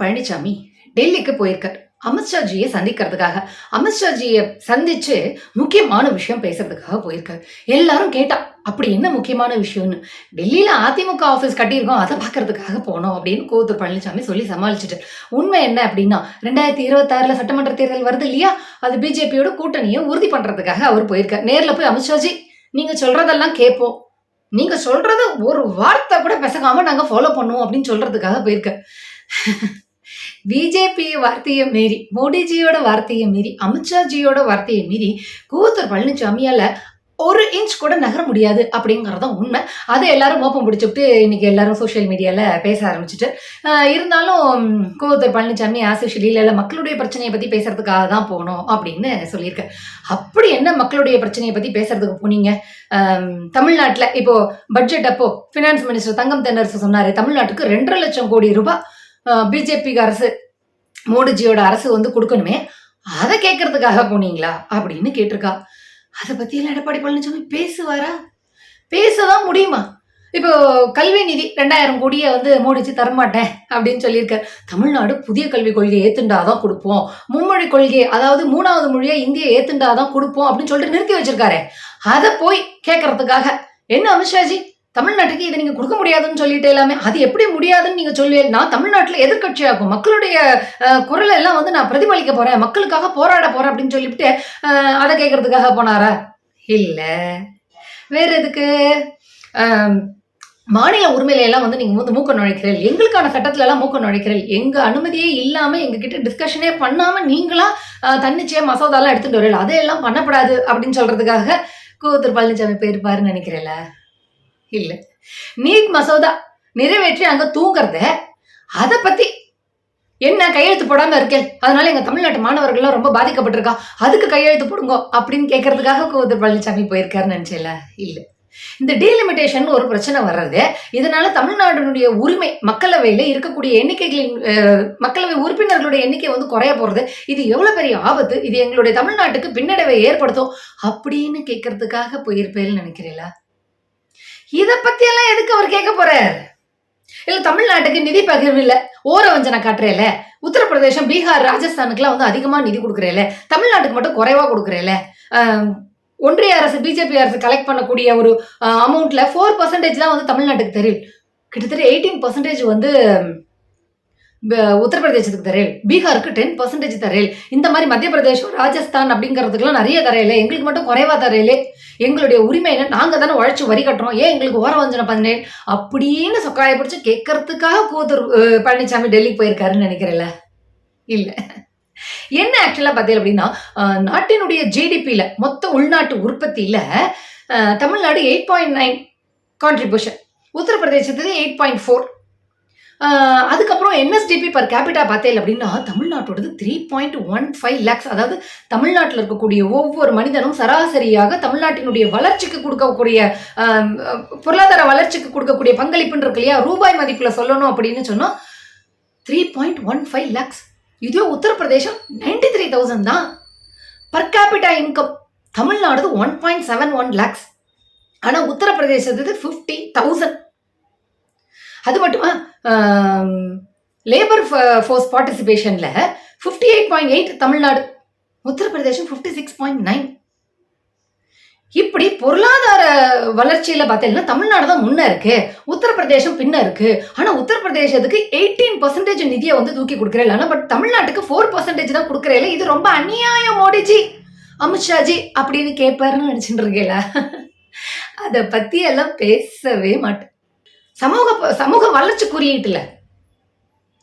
பழனிசாமி டெல்லிக்கு போயிருக்கார். அமித்ஷாஜியை சந்திக்கிறதுக்காக. அமித்ஷாஜியை சந்திச்சு முக்கியமான விஷயம் பேசுறதுக்காக போயிருக்காரு. எல்லாரும் கேட்டா அப்படி என்ன முக்கியமான விஷயம்னு? டெல்லியில அதிமுக ஆஃபீஸ் கட்டியிருக்கோம் அதை பார்க்கறதுக்காக போனோம் அப்படின்னு கோத்தூர் பழனிசாமி சொல்லி சமாளிச்சுட்டு. உண்மை என்ன அப்படின்னா ரெண்டாயிரத்தி இருபத்தாறுல சட்டமன்ற தேர்தல் வருது இல்லையா? அது பிஜேபியோட கூட்டணியை உறுதி பண்றதுக்காக அவர் போயிருக்கார். நேர்ல போய் அமித்ஷாஜி நீங்க சொல்றதெல்லாம் கேட்போம் நீங்க சொல்றது ஒரு வார்த்தை கூட பெசகாம நாங்க ஃபாலோ பண்ணுவோம் அப்படின்னு சொல்றதுக்காக போயிருக்க பிஜேபி வார்த்தையை மீறி மோடிஜியோட வார்த்தையை மீறி அமித்ஷாஜியோட வார்த்தையை மீறி கூத்தூர் பழனிசாமியால் ஒரு இன்ச் கூட நகர முடியாது அப்படிங்கறதும் உண்மை. அதை எல்லாரும் மோப்பம் பிடிச்சிட்டு இன்னைக்கு எல்லாரும் சோஷியல் மீடியாவில் பேச ஆரம்பிச்சுட்டு இருந்தாலும் கூத்தூர் பழனிசாமி ஆசிஷிலி இல்லை மக்களுடைய பிரச்சனையை பற்றி பேசுறதுக்காக தான் போனோம் அப்படின்னு சொல்லியிருக்கேன் அப்படி என்ன மக்களுடைய பிரச்சனையை பற்றி பேசுறதுக்கு போனீங்க? தமிழ்நாட்டில் இப்போ பட்ஜெட் அப்போ ஃபினான்ஸ் மினிஸ்டர் தங்கம் தென்னரசு சொன்னார் தமிழ்நாட்டுக்கு ரெண்டரை லட்சம் கோடி ரூபாய் பிஜேபிக்கு அரசு மோடிஜியோட அரசு வந்து கொடுக்கணுமே அதை கேட்கறதுக்காக போனீங்களா? அப்படின்னு கேட்டிருக்கா. அதை பற்றியெல்லாம் எடப்பாடி பழனிசாமி பேசுவாரா? பேசதான் முடியுமா? இப்போ கல்வி நிதி ரெண்டாயிரம் கோடியை வந்து மோடிஜி தரமாட்டேன் அப்படின்னு சொல்லியிருக்க தமிழ்நாடு புதிய கல்விக் கொள்கையை ஏத்துண்டாதான் கொடுப்போம். மும்மொழி கொள்கை அதாவது மூணாவது மொழியை இந்திய ஏத்துண்டாதான் கொடுப்போம் அப்படின்னு சொல்லிட்டு நிறுத்தி வச்சிருக்காரு. அதை போய் கேட்கறதுக்காக. என்ன அமித்ஷாஜி? தமிழ்நாட்டுக்கு இதை நீங்க கொடுக்க முடியாதுன்னு சொல்லிட்டு எல்லாமே அது எப்படி முடியாதுன்னு நீங்க சொல்லி நான் தமிழ்நாட்டுல எதிர்கட்சியாகும் மக்களுடைய குரலை குரல் எல்லாம் வந்து நான் பிரதிபலிக்க போறேன். மக்களுக்காக போராட போறேன் அப்படின்னு சொல்லிவிட்டு அதை கேட்கறதுக்காக போனாரா? இல்ல. வேற எதுக்கு? மாநில உரிமையில எல்லாம் வந்து நீங்க வந்து மூக்க நுழைக்கிறீர்கள். எங்களுக்கான சட்டத்துல எல்லாம் மூக்க நுழைக்கிறீர்கள். எங்க அனுமதியே இல்லாம எங்ககிட்ட டிஸ்கஷனே பண்ணாம நீங்களா தன்னிச்சையே தன்னிச்சையா மசோதாலாம் எடுத்துட்டு வரீர்கள். அதையெல்லாம் பண்ணப்படாது அப்படின்னு சொல்றதுக்காக கூத்தூர் பழனிசாமி போயிருப்பாருன்னு நினைக்கிறேன்ல. இல்லை. நீட் மசோதா நிறைவேற்றி அங்கே தூங்குறத அதை பற்றி என்ன கையெழுத்து போடாமல் இருக்கேன்? அதனால எங்கள் தமிழ்நாட்டு மாணவர்கள்லாம் ரொம்ப பாதிக்கப்பட்டிருக்கா. அதுக்கு கையெழுத்து போடுங்க அப்படின்னு கேட்கறதுக்காக கோவிந்தர் பழனிசாமி போயிருக்காருன்னு நினைச்சேல இல்லை. இந்த டீலிமிட்டேஷன் ஒரு பிரச்சனை வர்றது இதனால தமிழ்நாட்டினுடைய உரிமை மக்களவையில் இருக்கக்கூடிய எண்ணிக்கைகளின் மக்களவை உறுப்பினர்களுடைய எண்ணிக்கை வந்து குறைய போகிறது இது எவ்வளோ பெரிய ஆபத்து இது எங்களுடைய தமிழ்நாட்டுக்கு பின்னடைவை ஏற்படுத்தும் அப்படின்னு கேட்கறதுக்காக போயிருப்பேன்னு நினைக்கிறீங்களா? இதை பத்தி எல்லாம் எதுக்கு அவர் கேட்க போறார்? இல்ல தமிழ்நாட்டுக்கு நிதி பகிர்வு இல்ல ஓர வஞ்சனை காட்டுறேல. உத்தரப்பிரதேசம் பீகார் ராஜஸ்தானுக்குலாம் வந்து அதிகமா நிதி கொடுக்குறேல. தமிழ்நாட்டுக்கு மட்டும் குறைவா கொடுக்குறேல. ஒன்றிய அரசு பிஜேபி அரசு கலெக்ட் பண்ணக்கூடிய ஒரு அமௌண்ட்ல ஃபோர் பர்சன்டேஜ் தான் வந்து தமிழ்நாட்டுக்கு தெரியும். கிட்டத்தட்ட எயிட்டீன் பர்சன்டேஜ் வந்து உத்தரப்பிரதேசத்துக்கு தரையில் பீகாருக்கு டென் பர்சன்டேஜ் தரையில் இந்த மாதிரி மத்திய பிரதேசம் ராஜஸ்தான் அப்படிங்கிறதுக்குலாம் நிறைய தரையில எங்களுக்கு மட்டும் குறைவா தரையிலே எங்களுடைய உரிமை என்ன? நாங்க தானே உழைச்சு வரி கட்டுறோம். ஏன் எங்களுக்கு ஓர வஞ்சனை பதினேழு? அப்படின்னு சொக்காய பிடிச்சு கேட்கறதுக்காக கூத்தூர் பழனிசாமி டெல்லிக்கு போயிருக்காருன்னு நினைக்கிறேன்ல இல்ல. என்ன ஆக்சுவலா பார்த்தீங்க அப்படின்னா நாட்டினுடைய ஜிடிபியில மொத்த உள்நாட்டு உற்பத்தியில Tamil Nadu eight point nine contribution உத்தரப்பிரதேசத்துக்கு eight point four அதுக்கப்புறம் என்எஸ்டிபி பர் கேபிட்டா பார்த்தேன் அப்படின்னா தமிழ்நாட்டோடது three point one five lakhs அதாவது தமிழ்நாட்டில் இருக்கக்கூடிய ஒவ்வொரு மனிதனும் சராசரியாக தமிழ்நாட்டினுடைய வளர்ச்சிக்கு கொடுக்கக்கூடிய பொருளாதார வளர்ச்சிக்கு கொடுக்கக்கூடிய பங்களிப்புன்னு இருக்கு இல்லையா? ரூபாய் மதிப்பில் சொல்லணும் அப்படின்னு சொன்னால் three point one five lakhs இதே உத்தரப்பிரதேசம் நைன்டி த்ரீ தௌசண்ட் தான். Per capita income Tamil Nadu one point seven one lakhs ஆனால் உத்தரப்பிரதேசத்துக்கு ஃபிஃப்டி தௌசண்ட் அது மட்டுமா? Labour force பார்ட்டிசிபேஷனில் fifty eight point eight Tamil Nadu Uttar Pradesh fifty six point nine இப்படி பொருளாதார வளர்ச்சியில பார்த்தீங்கன்னா தமிழ்நாடு தான் முன்ன இருக்கு. உத்தரப்பிரதேசம் பின்ன இருக்கு. ஆனா உத்தரப்பிரதேசத்துக்கு எயிட்டீன் பர்சன்டேஜ் நிதியை வந்து தூக்கி கொடுக்குறேன் ஆனா பட் தமிழ்நாட்டுக்கு ஃபோர் பர்சன்டேஜ் தான் கொடுக்குறேன் இது ரொம்ப அநியாயம் மோடிஜி. அமித்ஷாஜி அப்படின்னு கேட்பாருன்னு நினைச்சுட்டு இருக்கேல அதை பத்தி எல்லாம் பேசவே மாட்டேன். சமூக சமூக வளர்ச்சி குறியீட்டில்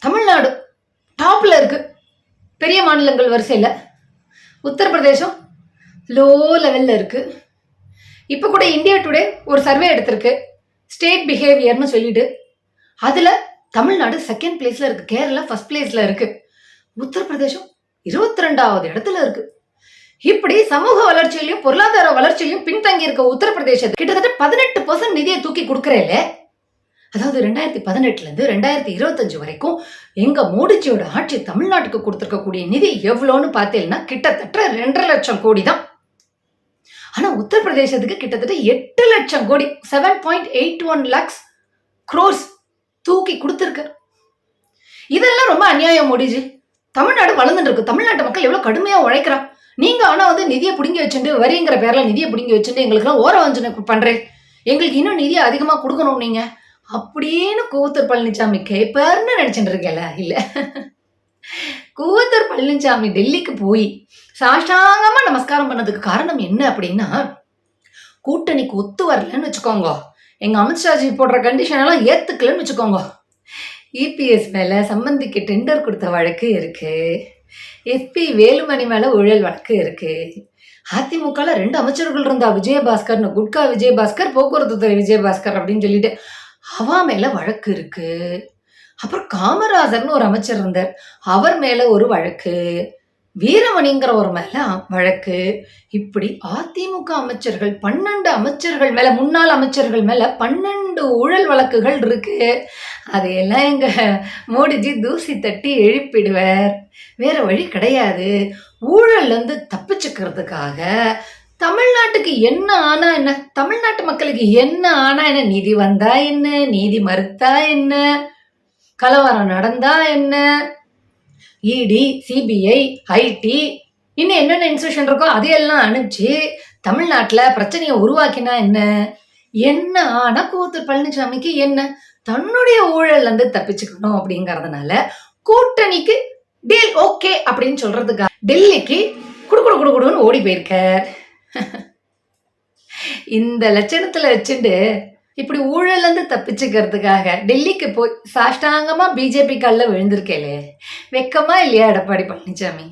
தமிழ்நாடு டாப்பில் இருக்கு. பெரிய மாநிலங்கள் வரிசையில். உத்தரப்பிரதேசம் லோ லெவலில் இருக்கு. இப்போ கூட இந்தியா டுடே ஒரு சர்வே எடுத்திருக்கு. ஸ்டேட் பிஹேவியர்னு சொல்லிட்டு. அதில் தமிழ்நாடு செகண்ட் பிளேஸில் இருக்கு. கேரளா ஃபர்ஸ்ட் பிளேஸில் இருக்கு. உத்தரப்பிரதேசம் இருபத்தி ரெண்டாவது இடத்துல இருக்கு. இப்படி சமூக வளர்ச்சியிலையும் பொருளாதார வளர்ச்சியிலையும் பின்தங்கி இருக்க உத்தரப்பிரதேசத்துக்கு கிட்டத்தட்ட பதினெட்டு பர்சன்ட் நிதியை தூக்கி கொடுக்கறேல அதாவது ரெண்டாயிரத்தி பதினெட்டுலேருந்து ரெண்டாயிரத்தி இருபத்தஞ்சு வரைக்கும் எங்கள் மோடிஜியோட ஆட்சி தமிழ்நாட்டுக்கு கொடுத்துருக்கக்கூடிய நிதி எவ்வளோன்னு பார்த்தீங்கன்னா கிட்டத்தட்ட ரெண்டரை லட்சம் கோடி தான். ஆனால் உத்தரப்பிரதேசத்துக்கு கிட்டத்தட்ட எட்டு லட்சம் கோடி seven point eight one lakhs crores தூக்கி கொடுத்துருக்கு இதெல்லாம் ரொம்ப அநியாயம் மோடிஜி. தமிழ்நாடு வளர்ந்துட்டு இருக்கு. தமிழ்நாட்டு மக்கள் எவ்வளோ கடுமையாக உழைக்கிறா நீங்கள் ஆனால் வந்து நிதியை பிடுங்கி வச்சுட்டு வரிங்கிற பேரில் நிதியை பிடுங்கி வச்சுட்டு எங்களுக்குலாம் ஓர வஞ்சனை பண்ணுறேன் எங்களுக்கு இன்னும் நிதியை அதிகமாக கொடுக்கணும் நீங்கள் அப்படின்னு கூத்தர் பழனிசாமி கேட்பாருன்னு நினைச்சிட்டு இருக்கல இல்ல. கூத்தர் பழனிசாமி டெல்லிக்கு போய் சாஷ்டாங்கமா நமஸ்காரம் பண்ணதுக்கு காரணம் என்ன அப்படின்னா கூட்டணிக்கு ஒத்து வரலன்னு வச்சுக்கோங்க. எங்க அமித்ஷாஜி போடுற கண்டிஷன் எல்லாம் ஏத்துக்கலன்னு வச்சுக்கோங்க. இபிஎஸ் மேல சம்பந்திக்கு டெண்டர் கொடுத்த வழக்கு இருக்கு. எஸ்பி வேலுமணி மேல ஊழல் வழக்கு இருக்கு. அதிமுகல ரெண்டு அமைச்சர்கள் இருந்தா விஜயபாஸ்கர்னு குட்கா விஜயபாஸ்கர் போக்குவரத்து துறை விஜயபாஸ்கர் அப்படின்னு சொல்லிட்டு அவா மேல வழக்கு இருக்கு. அப்புறம் காமராஜர்னு ஒரு அமைச்சர் இருந்தார். அவர் மேல ஒரு வழக்கு. வீரமணிங்கிற ஒரு மேல வழக்கு. இப்படி அதிமுக அமைச்சர்கள் பன்னெண்டு அமைச்சர்கள் மேல முன்னாள் அமைச்சர்கள் மேல பன்னெண்டு ஊழல் வழக்குகள் இருக்கு. அதையெல்லாம் எங்க மோடிஜி தூசி தட்டி எழுப்பிடுவார். வேற வழி கிடையாது. ஊழல்ல இருந்து தப்பிச்சுக்கிறதுக்காக தமிழ்நாட்டுக்கு என்ன ஆனா என்ன? தமிழ்நாட்டு மக்களுக்கு என்ன ஆனா என்ன? நீதி வந்தா என்ன? நீதி மறுத்தா என்ன? கலவரம் நடந்தா என்ன? இடி சிபிஐ ஐடி இன்னும் என்னென்ன இன்ஸ்டியூஷன் இருக்கோ அதையெல்லாம் அனுப்பிச்சு தமிழ்நாட்டில் பிரச்சனையை உருவாக்கினா என்ன? என்ன ஆனா கூத்து பழனிசாமிக்கு என்ன? தன்னுடைய ஊழல்ல இருந்து தப்பிச்சுக்கணும் அப்படிங்கறதுனால கூட்டணிக்கு டீல் ஓகே அப்படின்னு சொல்றதுக்காக டெல்லிக்கு குடுக்குடு குடுக்குடுன்னு ஓடி போயிருக்கேன் இந்த லட்சணத்துல வச்சுட்டு இப்படி ஊழல்லேருந்து தப்பிச்சுக்கிறதுக்காக டெல்லிக்கு போய் சாஷ்டாங்கமாக பிஜேபி காலில் விழுந்திருக்கேலே வெக்கமா இல்லையா எடப்பாடி பழனிசாமி